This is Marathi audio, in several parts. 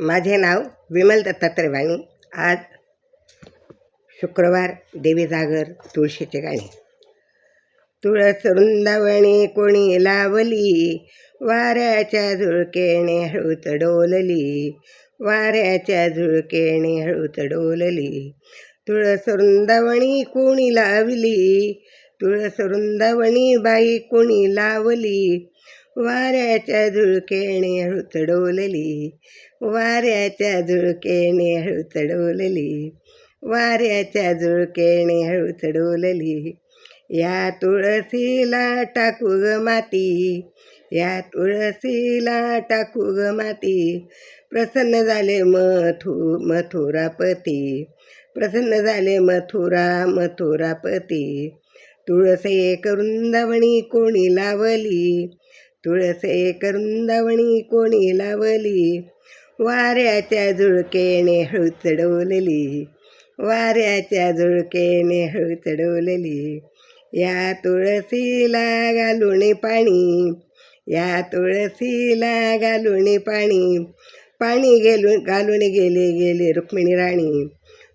माझे नाव विमल दत्तात्रय वाणी आज शुक्रवार देवी जागर तुळशीचे गाणे. तुळस वृंदावणी कोणी लावली वाऱ्याच्या झुळकेने हळूच डोलली वाऱ्याच्या झुळकेने हळूच डोलली. तुळस वृंदावणी कोणी लावली तुळस वृंदावणी बाई कोणी लावली वाऱ्याच्या झुळकेने हळूचडोलली वाऱ्याच्या झुळकेने हळूच डोलली वाऱ्याच्या झुळकेने हळूच डोलली या तुळसीला टाकू ग माती या तुळसीला टाकू ग माती. प्रसन्न झाले मथु मथुरापती. प्रसन्न झाले मथुरा मथुरापती. तुळसे करून वृंदावणी कोणी लावली तुळसे एक कोणी लावली? वाऱ्याच्या झुळकेने हळू चढवलेली वाऱ्याच्या झुळकेने हळू चढवलेली या तुळसीला घालून पाणी. या तुळसीला घालून पाणी. पाणी गेलून घालून गेले गेले रुक्मिणी राणी.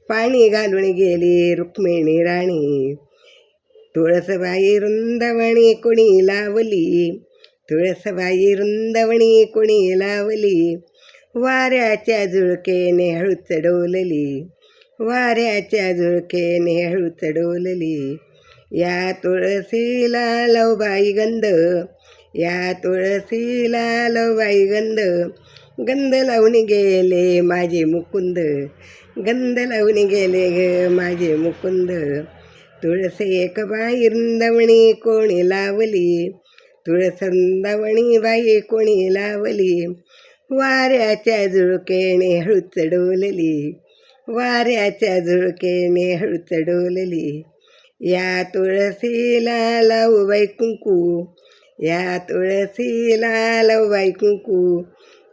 पाणी घालून गेली रुक्मिणी राणी. तुळसबाई वृंदावणी कोणी लावली? तुळसबाई रुंदवणी कोणी लावली? वाऱ्याच्या झुळकेने नेहळू चढवलली वाऱ्याच्या झुळकेने नेहळू चढवलली या तुळसीला लवबाई गंध या तुळसीला लवबाई गंध. गंध लावून गेले माझे मुकुंद गंध लावून गेले ग माझे मुकुंद. तुळस एक बाई रुंदवणी कोणी लावली? तुळसंदावणी बाई कोणी लावली. वाऱ्याच्या झुळकेने हळूच डोलली. वाऱ्याच्या झुळकेने हळूच डोलली. या तुळसीला लावू बाई कुंकू. या तुळसीला लावू बाई कुंकू.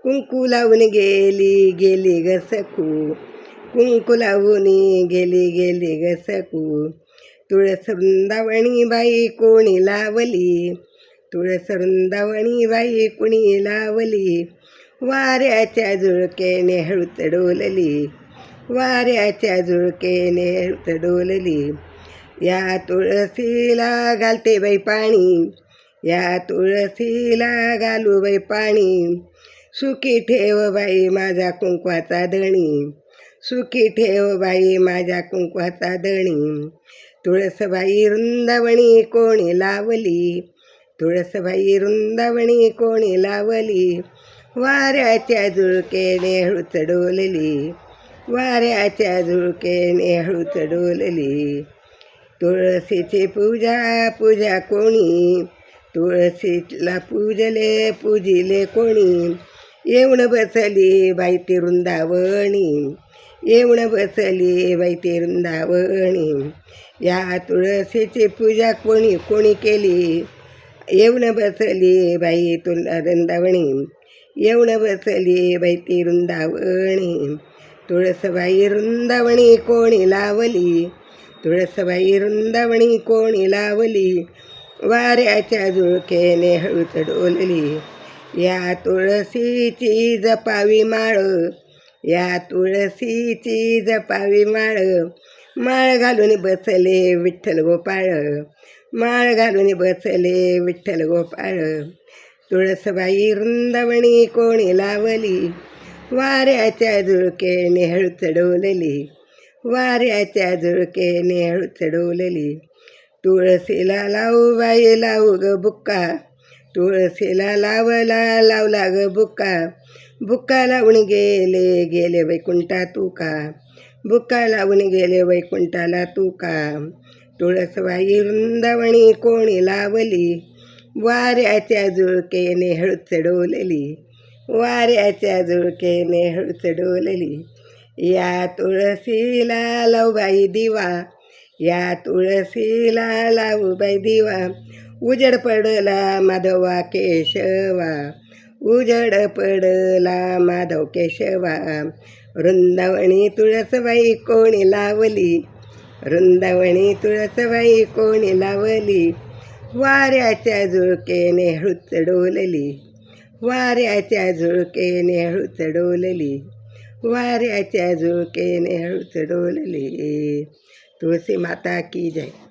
कुंकू लावून गेली गेली ग सकू. कुंकू लावून गेली गेली ग सकू. तुळस बाई कोणी लावली. तुळस वृंदावणी बाई कुणी लावली. वाऱ्याच्या झुळकेने हळूत डोलली. वाऱ्याच्या झुळकेने हळूत डोलली. या तुळसीला घालते बाई पाणी. या तुळसीला घालू बाई पाणी. सुखी ठेव बाई माझ्या कुंकवाचा दणी सुखी ठेव बाई माझ्या कुंकवाचा दणी तुळसबाई वृंदावणी कोणी लावली. तुळसबाई वृंदावणी कोणी लावली वाऱ्याच्या झुळकेने हळूच डोलली वाऱ्याच्या झुळकेने हळूच डोलली तुळशीची पूजा पूजा कोणी तुळशीला पूजले पूजिले कोणी येऊन बसली बाई ती वृंदावणी येऊन बसली बाई ती वृंदावणी या तुळशीची पूजा कोणी कोणी केली येऊन बसली बाई तुला वृंदावणी येऊन बसली बाई ती वृंदावणी. तुळसबाई वृंदावणी कोणी लावली? तुळसबाई वृंदावणी कोणी लावली? वाऱ्याच्या झुळकेने हळूच डोलली. या तुळशीची जपावी माळ या तुळशीची जपावी माळ. माळ घालून बसले विठ्ठल गोपाळ. माळ घालून बसले विठ्ठल गोपाळ तुळसबाई वृंदावणी कोणी लावली वाऱ्याच्या झुळके नेहळू चढवलेली वाऱ्याच्या झुळके नेहळू चढवलेली तुळशीला लावू बाई लावू ग बुक्का तुळशीला लावला लावला ग बुक्का बुक्का लावून गेले गेले वैकुंठा तू का बुक्का लावून गेले वैकुंठाला तू का तुळसबाई वृंदावणी कोणी लावली? वाऱ्याच्या जुळकेने हळूच डोलली वाऱ्याच्या जुळकेने हळूच डोलली या तुळशीला लावबाई दिवा. या तुळशीला लावबाई दिवा. उजड पडला माधवा केशवा. उजड पडला माधव केशवा. वृंदावणी तुळसबाई कोणी लावली? वृंदावणी तुळसबाई कोणी लावली? वाऱ्याच्या झुळकेने हळू डोलली. वाऱ्याच्या झुळकेने हळू डोलली. वाऱ्याच्या झुळकेने हळू डोलली. तुळसी माता की जय.